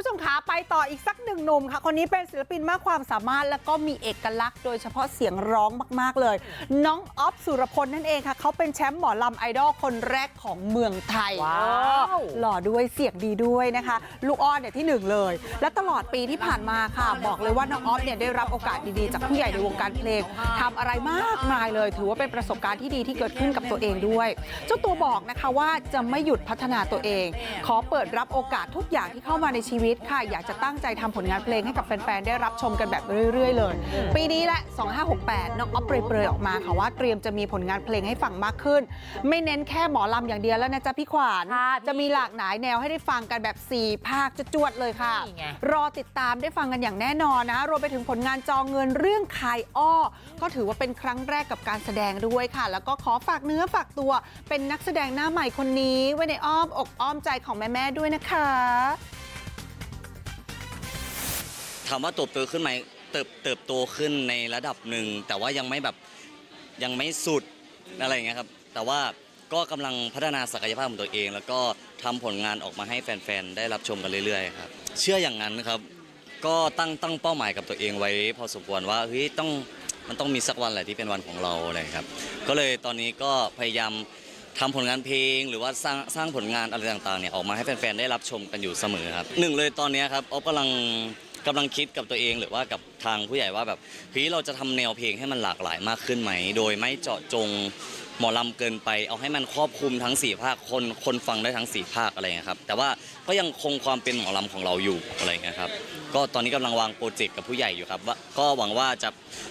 ผู้ชมคะไปต่ออีกสักหนึ่งหนุ่มค่ะ คนนี้เป็นศิลปินมากความสามารถแล้วก็มีเอกลักษณ์โดยเฉพาะเสียงร้องมาก ๆ เลย น้องออฟสุรพลนั่นเองค่ะ เขาเป็นแชมป์หมอลำไอดอลคนแรกของเมืองไทยว้าวเออหล่อด้วยเสียงดีด้วยนะคะ ลูกอ้อนเนี่ยที่หนึ่งเลย และตลอดปีที่ผ่านมาค่ะ บอกเลยว่าน้องออฟเนี่ยได้รับโอกาสดีๆ จากผู้ใหญ่ในวงการเพลงทำอะไรมากมายเลย ถือว่าเป็นประสบการณ์ที่ดีที่เกิดขึ้นกับตัวเองด้วย เจ้าตัวบอกนะคะว่าจะไม่หยุดพัฒนาตัวเอง ขอเปิดรับโอกาสทุกอย่างที่เข้ามาในชีวิตค่ะอยากจะตั้งใจทำผลงานเพลงให้กับแฟนๆได้รับชมกันแบบเรื่อย ๆ เลย ปีนี้แหละ 2568 น้องออฟเปรยๆออกมาค่ะว่าเตรียมจะมีผลงานเพลงให้ฟังมากขึ้น ไม่เน้นแค่หมอลำอย่างเดียวแล้วนะจ๊ะพี่ขวานค่ะพี่จะมีหลากหลายแนวให้ได้ฟังกันแบบ 4 ภาคจะจวดๆเลยค่ะนี่ไงรอติดตามได้ฟังกันอย่างแน่นอนนะ รวมไปถึงผลงานจองเงินเรื่องคายอ้อ ก็ถือว่าเป็นครั้งแรกกับการแสดงด้วยค่ะ แล้วก็ขอฝากเนื้อฝากตัวเป็นนักแสดงหน้าใหม่คนนี้ไว้ในอ้อมอกอ้อมใจของแม่ๆด้วยนะคะ ถามว่าเติบโตขึ้นไหมเติบเติบโตขึ้นในระดับหนึ่ง แต่ว่ายังไม่แบบยังไม่สุดอะไรอย่างเงี้ยครับ แต่ว่าก็กำลังพัฒนาศักยภาพของตัวเอง แล้วก็ทำผลงานออกมาให้แฟนๆ ได้รับชมกันเรื่อยๆครับ เชื่ออย่างนั้นครับ ก็ตั้งตั้งเป้าหมายกับตัวเองไว้ พอสมควรว่าเฮ้ยต้องมันต้องมีสักวันแหละที่เป็นวันของเราอะไรครับ ก็เลยตอนนี้ก็พยายามทำผลงานเพลง หรือว่าสร้างสร้างผลงานอะไรต่างๆเนี่ยออกมาให้แฟนๆ ได้รับชมกันอยู่เสมอครับหนึ่งเลยตอนเนี้ยครับอ๊อฟกำลัง กำลังคิดกับตัวเองหรือว่ากับทางผู้ใหญ่ว่าแบบเฮ้ยเราจะทำแนวเพลงให้มันหลากหลายมากขึ้นไหม โดยไม่เจาะจงหมอลำเกินไป เอาให้มันครอบคลุมทั้งสี่ภาคคนคนฟังได้ทั้งสี่ภาคอะไรเงี้ยครับแต่ว่าก็ยังคงความเป็นหมอลำของเราอยู่อะไรเงี้ยครับก็ตอนนี้กำลังวางโปรเจกต์กับผู้ใหญ่อยู่ครับว่าก็หวังว่าจะ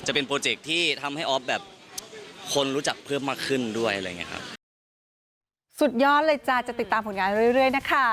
จะเป็นโปรเจกต์ที่ทำให้ออฟแบบคนรู้จักเพิ่มมากขึ้นด้วยอะไรเงี้ยครับ สุดยอดเลยจ้าจะติดตามผลงานเรื่อย ๆ นะคะ